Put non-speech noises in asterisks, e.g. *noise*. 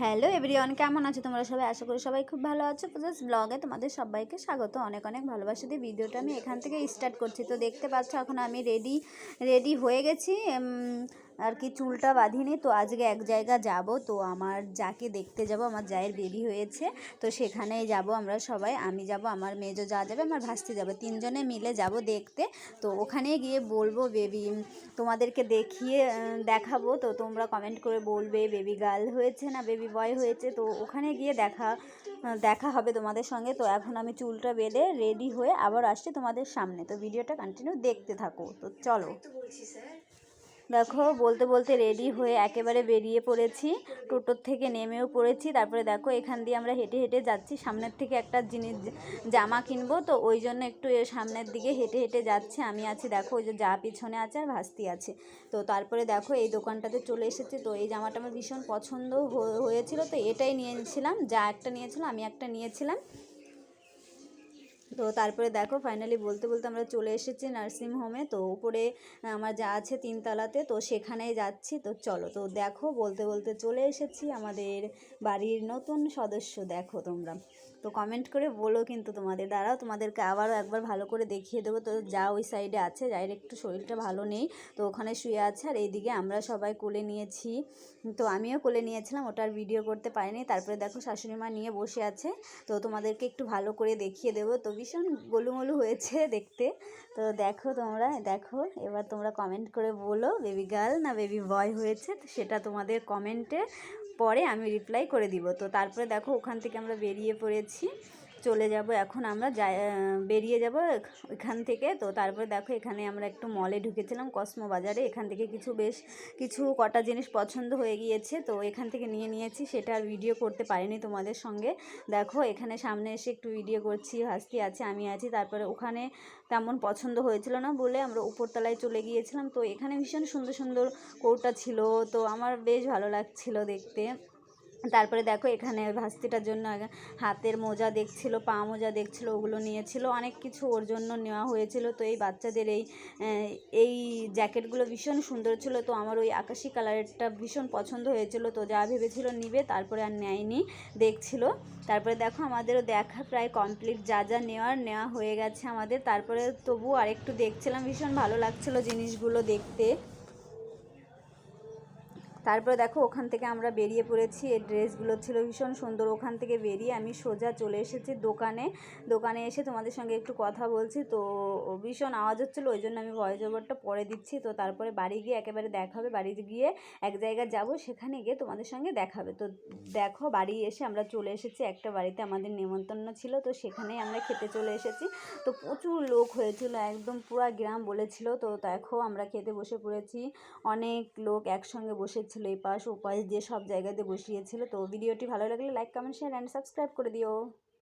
Hello everyone, কেমন আছো তোমরা সবাই? আশা করি সবাই খুব ভালো আছো। জাস্ট ব্লগে তোমাদের সবাইকে স্বাগত। অনেক অনেক ভালোবাসা দিয়ে ভিডিওটা আমি এখান থেকে স্টার্ট করছি। তো দেখতে পাচ্ছ, এখন আমি রেডি রেডি হয়ে গেছি। আর কি চুলটা বাঁধিনি, তো আজকে এক জায়গা যাব, তো আমার যাকে দেখতে যাব, আমার জায়ের বেবি হয়েছে, তো সেখানেই যাব আমরা সবাই, আমি যাব, আমার মেজো যা যাবে, আমার ভাসতে যাবে, তিনজনে মিলে যাব দেখতে, তো ওখানে গিয়ে বলব বেবি, তোমাদেরকে দেখিয়ে দেখাবো, তো তোমরা কমেন্ট করে বলবে, বেবি গার্ল হয়েছে না, বেবি বয় হয়েছে, তো ওখানে গিয়ে দেখা দেখা হবে তোমাদের সঙ্গে, তো এখন আমি চুলটা বেঁধে রেডি হয়ে আবার আসছি তোমাদের সামনে, তো ভিডিওটা কন্টিনিউ দেখতে থাকো, তো চলো। দেখো, বলতে বলতে রেডি হয়ে একেবারে বেরিয়ে পড়েছি। টোটোর থেকে নেমেও পড়েছি। তারপরে দেখো, এখান দিয়ে আমরা হেঁটে হেঁটে যাচ্ছি। সামনের থেকে একটা জিনিস জামা কিনবো, তো ওই জন্য একটু এ সামনের দিকে হেঁটে হেঁটে যাচ্ছে। আমি আছি, দেখো, ওই যে যা পিছনে আছে আর ভাস্তি আছে। তো তারপরে দেখো, এই দোকানটাতে চলে এসেছে। তো এই জামাটা আমার ভীষণ পছন্দ হয়েছিল। তো এটাই নিয়েছিলাম। যা একটা নিয়েছিল, আমি একটা নিয়েছিলাম। তো তারপরে দেখো ফাইনালি বলতে বলতে আমরা চলে এসেছি নার্সিং হোমে তো উপরে আমার যা আছে তিনতলাতে, তো সেখানেই যাচ্ছি। তো চলো, তো দেখো, বলতে বলতে চলে এসেছি আমাদের বাড়ির নতুন সদস্য, দেখো তোমরা। তো কমেন্ট করে বলো কিন্তু তোমাদের দ্বারাও তোমাদেরকে আবারও একবার ভালো করে দেখিয়ে দেবো। তো যা ওই সাইডে আছে যাই একটু শরীরটা ভালো নেই, তো ওখানে শুয়ে আছে। আর এইদিকে আমরা সবাই কোলে নিয়েছি। তো আমিও কোলে নিয়েছিলাম ওটার ভিডিও করতে পারিনি। তারপরে দেখো শাশুড়ি মা নিয়ে বসে আছে। তো তোমাদেরকে একটু ভালো করে দেখিয়ে দেবো। তো ভীষণ গোলুমলু হয়েছে *laughs* দেখতে। তো দেখো তোমরা, দেখো, এবার তোমরা কমেন্ট করে বলো বেবি গার্ল না বেবি বয় হয়েছে, তো সেটা তোমাদের কমেন্টে পরে আমি রিপ্লাই করে দিব। তো তারপরে দেখো ওখান থেকে আমরা বেরিয়ে পড়েছি। চলে যাব, এখন আমরা বেরিয়ে যাব এখান থেকে। তো তারপরে দেখো এখানে আমরা একটু মলে ঢুকেছিলাম কসমো বাজারে। এখান থেকে কিছু বেশ, কিছু কটা জিনিস পছন্দ হয়ে গিয়েছে। তো এখান থেকে নিয়ে নিয়েছি, সেটা আর ভিডিও করতে পারিনি তোমাদের সঙ্গে। দেখো এখানে সামনে এসে একটু ভিডিও করছি হাসতি আছে, আমি আছি। তারপরে ওখানে তেমন পছন্দ হয়েছিল না বলে আমরা উপরতলায় চলে গিয়েছিলাম। তো এখানে ভীষণ সুন্দর সুন্দর কৌটা ছিল। তো আমার বেশ ভালো লাগছিল দেখতে। তারপরে দেখো এখানে ভাস্তিটার জন্য হাতের মোজা দেখছিল, পা মোজা দেখছিল, ওগুলো নিয়েছিল, অনেক কিছু ওর জন্য নেওয়া হয়েছিল। তো এই বাচ্চাদের এই এই জ্যাকেটগুলো ভীষণ সুন্দর ছিল। তো আমার ওই আকাশি কালারেরটা ভীষণ পছন্দ হয়েছিল। তো যা ভেবেছিল নিবে, তারপরে আর নেয়নি, দেখছিল। তারপরে দেখো আমাদেরও দেখা প্রায় কমপ্লিট যা যা নেওয়ার নেওয়া হয়ে গেছে আমাদের। তারপরে তবু আরেকটু দেখছিলাম, ভীষণ ভালো লাগছিল জিনিসগুলো দেখতে। তারপরে দেখো ওখান থেকে আমরা বেরিয়ে পড়েছি। এই ড্রেসগুলো ছিল ভীষণ সুন্দর। ওখান থেকে বেরিয়ে আমি সোজা চলে এসেছি দোকানে। দোকানে এসে তোমাদের সঙ্গে একটু কথা বলছি। তো ভীষণ আওয়াজ হচ্ছিল, ওই জন্য আমি ভয়েস ওভারটা পরে দিচ্ছি। তো তারপরে বাড়ি গিয়ে একেবারে দেখা হবে। বাড়ি গিয়ে এক জায়গায় যাব, সেখানে গিয়ে তোমাদের সঙ্গে দেখা হবে। তো দেখো বাড়ি এসে আমরা চলে এসেছি। একটা বাড়িতে আমাদের নেমন্তন্ন ছিল, তো সেখানেই আমরা খেতে চলে এসেছি। তো প্রচুর লোক হয়েছিল, একদম পুরা গ্রাম বলেছিল। তো দেখো আমরা খেতে বসে পড়েছি। অনেক লোক একসঙ্গে বসেছিল এই পাশ, ও পাশ দিয়ে সব জায়গাতে বসিয়েছিল। তো ভিডিওটি ভালো লাগলে like comment share and subscribe করে দিও।